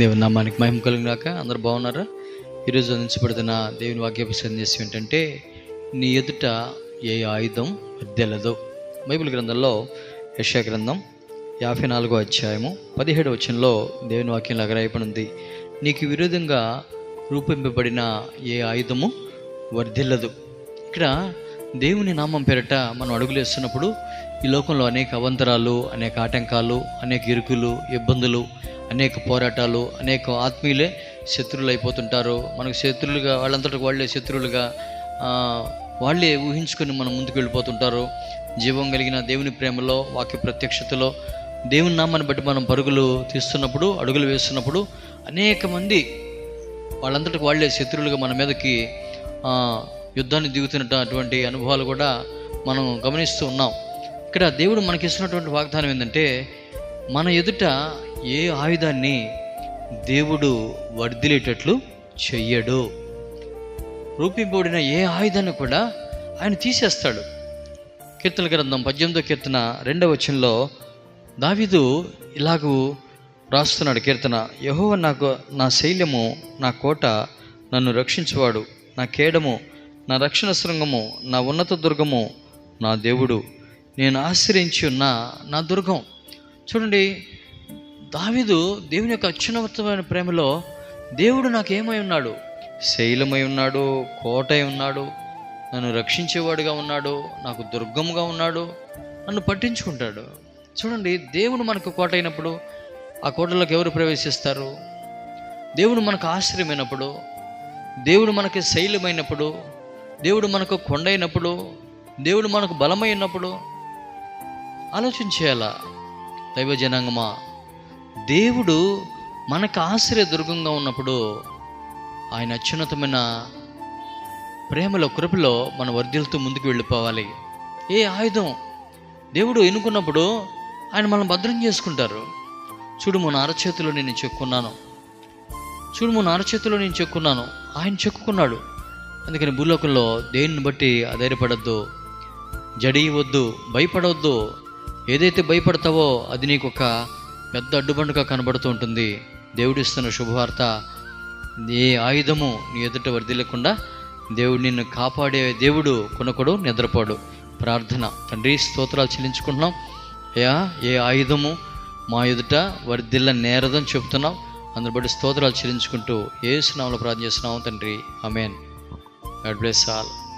దేవుని నామానికి మహిమ కలిగినాక అందరు బాగున్నారా? ఈరోజు అందించబడుతున్న దేవుని వాక్యపు సందేశం ఏంటంటే నీ ఎదుట ఏ ఆయుధం వర్దెలదు బైబిల్ గ్రంథంలో యశా గ్రంథం యాభై నాలుగో అధ్యాయము పదిహేడు వచనంలో దేవుని వాక్యం లాగా ఉంది నీకు విరోధంగా రూపొంపబడిన ఏ ఆయుధము వర్ధిల్లదు. ఇక్కడ దేవుని నామం పేరట మనం అడుగులు వేస్తున్నప్పుడు ఈ లోకంలో అనేక అవంతరాలు అనేక ఆటంకాలు అనేక ఇరుకులు ఇబ్బందులు అనేక పోరాటాలు అనేక ఆత్మీయులే శత్రువులు అయిపోతుంటారు మనకు శత్రువులుగా వాళ్ళంతటి వాళ్ళే శత్రువులుగా వాళ్ళే ఊహించుకొని మనం ముందుకు వెళ్ళిపోతుంటారు జీవం కలిగిన దేవుని ప్రేమలో వాక్య ప్రత్యక్షతలో దేవుని నామాన్ని బట్టి మనం పరుగులు తీస్తున్నప్పుడు అడుగులు వేస్తున్నప్పుడు అనేక మంది వాళ్ళంతటికి వాళ్ళే శత్రువులుగా మన మీదకి యుద్ధాన్ని దిగుతున్నటువంటి అనుభవాలు కూడా మనం గమనిస్తూ ఉన్నాం. ఇక్కడ దేవుడు మనకిస్తున్నటువంటి వాగ్దానం ఏంటంటే మన ఎదుట ఏ ఆయుధాన్ని దేవుడు వర్ధిలేటట్లు చెయ్యడు. రూపింపబడిన ఏ ఆయుధాన్ని కూడా ఆయన తీసేస్తాడు. కీర్తన గ్రంథం పద్దెనిమిదో కీర్తన రెండవ వచనంలో దావీదు ఇలాగూ రాస్తున్నాడు కీర్తన యహోవ నాకు నా శైల్యము నా కోట నన్ను రక్షించువాడు. నా కేడము నా రక్షణ శృంగము నా ఉన్నత దుర్గము నా దేవుడు. నేను ఆశ్రయించి ఉన్న నా దుర్గం. చూడండి దావిదు దేవుని యొక్క అత్యున్నతమైన ప్రేమలో దేవుడు నాకేమై ఉన్నాడు? శైలమై ఉన్నాడు కోటై ఉన్నాడు నన్ను రక్షించేవాడుగా ఉన్నాడు నాకు దుర్గముగా ఉన్నాడు నన్ను పట్టించుకుంటాడు. చూడండి దేవుడు మనకు కోట అయినప్పుడు ఆ కోటలోకి ఎవరు ప్రవేశిస్తారు? దేవుడు మనకు ఆశ్రయమైనప్పుడు దేవుడు మనకి శైలమైనప్పుడు దేవుడు మనకు కొండ అయినప్పుడు దేవుడు మనకు బలమైనప్పుడు ఆలోచించేయాలా? దైవ జనాంగమా దేవుడు మనకు ఆశ్రయ దుర్గంగా ఉన్నప్పుడు ఆయన అత్యున్నతమైన ప్రేమలో కృపలో మన వర్ధిల్తూ ముందుకు వెళ్ళిపోవాలి. ఏ ఆయుధం? దేవుడు ఎన్నుకున్నప్పుడు ఆయన మనం భద్రం చేసుకుంటారు. చూడు మన అరచేతిలో నేను చెక్కున్నాను. చూడు మన అరచేతిలో నేను చెక్కున్నాను. ఆయన చెక్కుకున్నాడు అందుకని భూలోకంలో దేన్ని బట్టి అధైర్యపడద్దు జడియవద్దు భయపడవద్దు. ఏదైతే భయపడతావో అది నీకు ఒక పెద్ద అడ్డుబండుగా కనబడుతూ ఉంటుంది. దేవుడిస్తున్న శుభవార్త ఏ ఆయుధము నీ ఎదుట వర్దిల్లకుండా దేవుడు నిన్ను కాపాడే దేవుడు కొనకొడు నిద్రపోడు. ప్రార్థన. తండ్రి స్తోత్రాలు చెల్లించుకుంటున్నాం. అయ్యా ఏ ఆయుధము మా ఎదుట వర్ధిల్ల నేరదని చెప్తున్నాం అందుని బట్టి స్తోత్రాలు చెల్లించుకుంటూ ఏ స్నామంలో ప్రార్థన చేస్తున్నాం తండ్రి. Amen God bless all.